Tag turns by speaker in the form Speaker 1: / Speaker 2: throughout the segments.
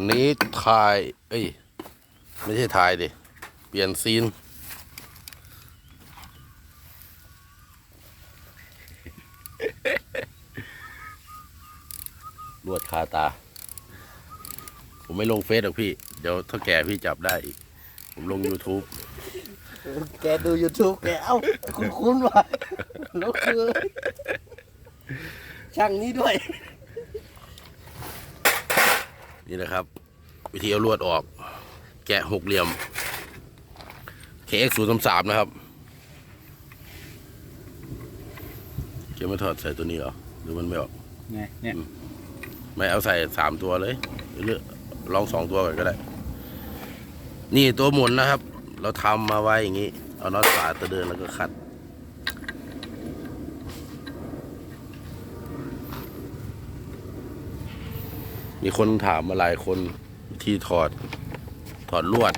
Speaker 1: วันนี้ถ่าย เอ้ย ไม่ใช่ถ่ายดิ เปลี่ยนซีน ลวดคาตา ผมไม่ลงเฟซหรอกพี่ เดี๋ยวถ้าแก่พี่จับได้อีก ผมลง YouTube
Speaker 2: แกดู YouTube แกเอ้า คุณคุ้นๆว่ะแล้วคือ ช่างนี้ด้วย
Speaker 1: นี่นะครับ วิธีเอาลวดออก แกะหกเหลี่ยม KX 0 3 3นะครับเกี่ยวไม่ถอดใส่ตัวนี้เหรอหรือมันไม่ออก
Speaker 2: ไงเนี่ย
Speaker 1: ไม่เอาใส่สามตัวเลยหรือลองสองตัวก่อนก็ได้ นี่ตัวหมุนนะครับ เราทำมาไว้อย่างนี้ เอาน็อตฝาตัวเดินแล้วก็ขัด มีคนถามมาหลายคนวิธีถอดถอดลวด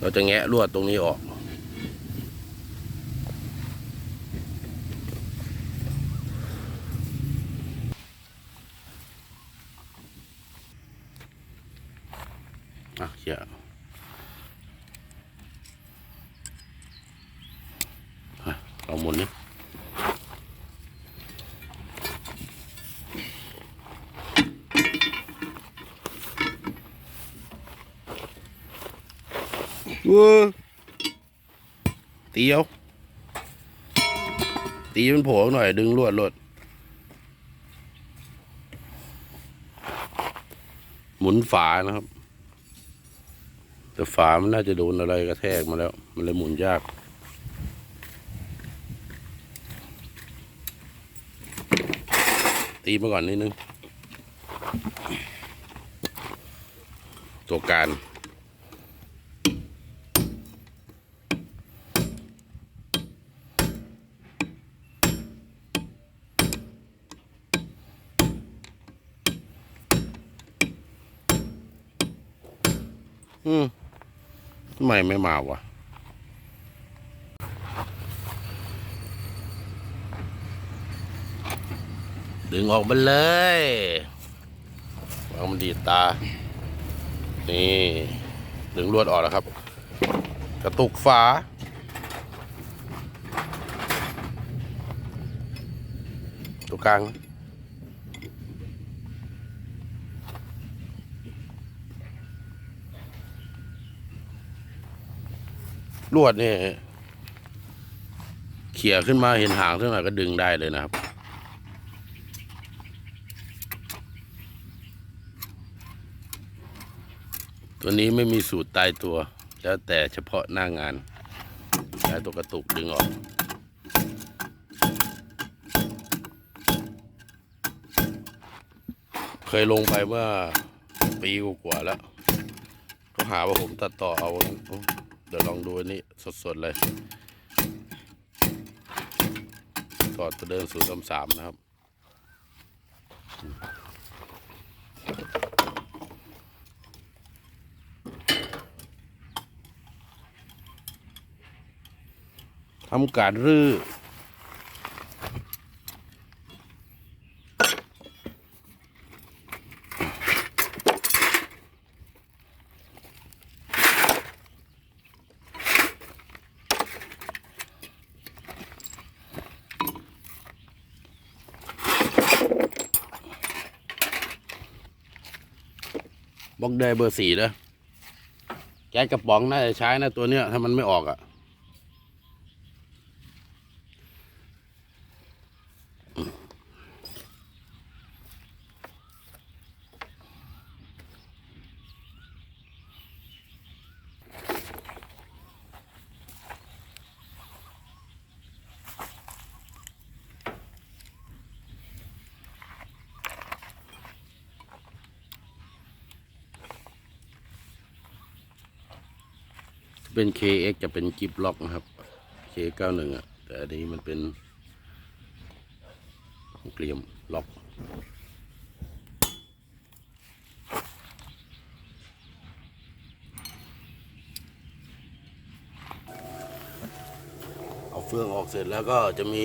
Speaker 1: เราจะแงะลวดตรงนี้ออกอะเขียอะลองหมุนนี่ ว้อตีเอาตีมันโผล่หน่อย ดึงลวดลวดหมุนฝานะครับ แต่ฝามันน่าจะโดนอะไรกระแทกมาแล้ว มันเลยหมุนยาก ตีมาก่อนนิดนึง ตัวการ อืมทำไมไม่มาวะดึงออกมาเลยวางมันดีตา นี่ ดึงลวดออกแล้วครับ กระตุกฝา ตัวกลาง ลวดนี่เขี่ยขึ้นมาเห็นหางเท่าไหร่ก็ดึงได้เลยนะครับ ตัวนี้ไม่มีสูตรตายตัว แล้วแต่เฉพาะหน้างานใช้ตัวกระตุกดึงออกเคยลงไปเมื่อปีกว่าแล้ว ก็หาว่าผมตัดต่อเอา ดี๋ยวลองดูอันนี้สดๆเลยถอดตัวเดินสู่ลำสามนะครับ ทำการรื้อ บล็อกได้เบอร์สี่เลยแก๊สกระป๋องน่าจะใช้นะตัวเนี้ยถ้ามันไม่ออกอะ่ะ เป็น KX จะเป็นกิฟล็อกนะครับ K91 อะ แต่อันนี้มันเป็นเกลียมล็อกเอาเฟืองออกเสร็จแล้วก็จะมี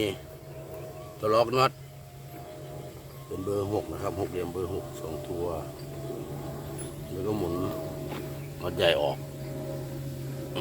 Speaker 1: ตัวล็อกน็อตเป็นเบอร์หกนะครับหกเหลี่ยมเบอร์หกสองตัว แล้วก็หมุนน็อตใหญ่ออก เ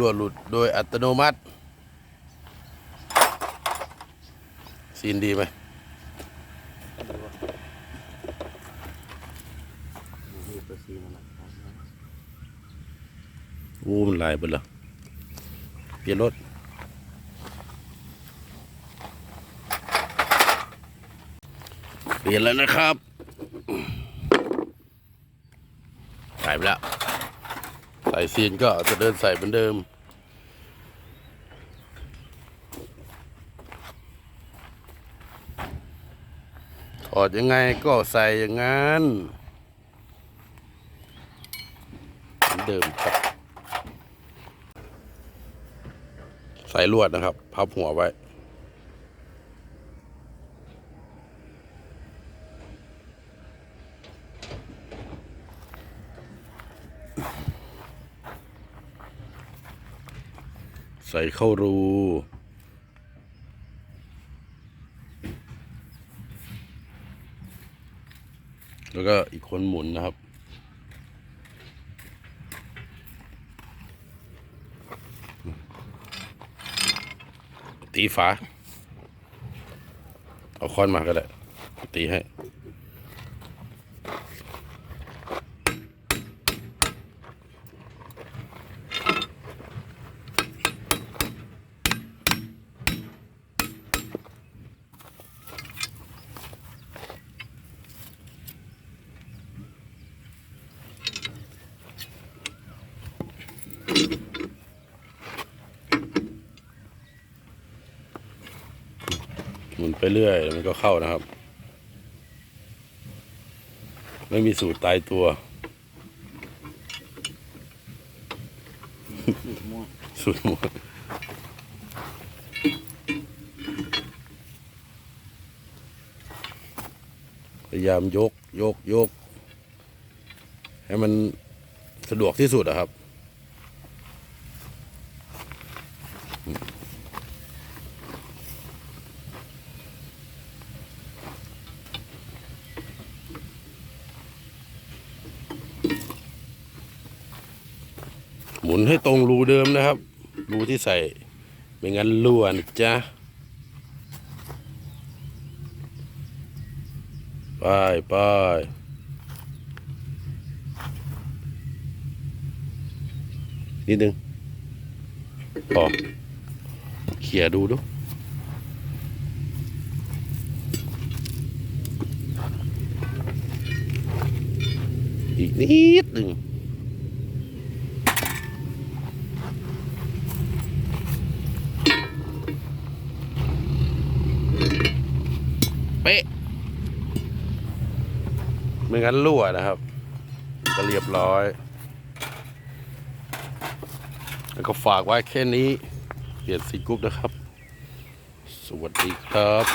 Speaker 1: รั่วหลุดโดยอัตโนมัติ ซีนดีไหม
Speaker 2: นี่เปอร์ซีมันนะ
Speaker 1: อู้มันลายเบิดเหรอเปลี่ยนรถเปลี่ยนแล้วนะครับใส่ไปแล้ว ใส่ซีนก็จะเดินใส่เหมือนเดิม ถอดยังไงก็ใส่อย่างนั้นเหมือนเดิมครับ ใส่ลวดนะครับ พับหัวไว้ ใส่เข้ารู แล้วก็อีกคนหมุนนะครับ ตีฝา เอาค้อนมาก็ได้ ตีให้ ไปเรื่อยมันก็เข้านะครับ ไม่มีสูตรตายตัว สูตรมดพยายามยกยกยก ให้มันสะดวกที่สุดอะครับ มุนให้ตรงรูเดิมนะครับ รูที่ใส่ไม่งั้นรั่วนะจ๊ะไปไปนิดนึงพอเขี่ยดูดูอีกนิดหนึ่ง ป๊ะไม่งั้นรั่วนะครับ ก็เรียบร้อย แล้วก็ฝากไว้แค่นี้เปลี่ยนสีกรุ๊ปนะครับ สวัสดีครับ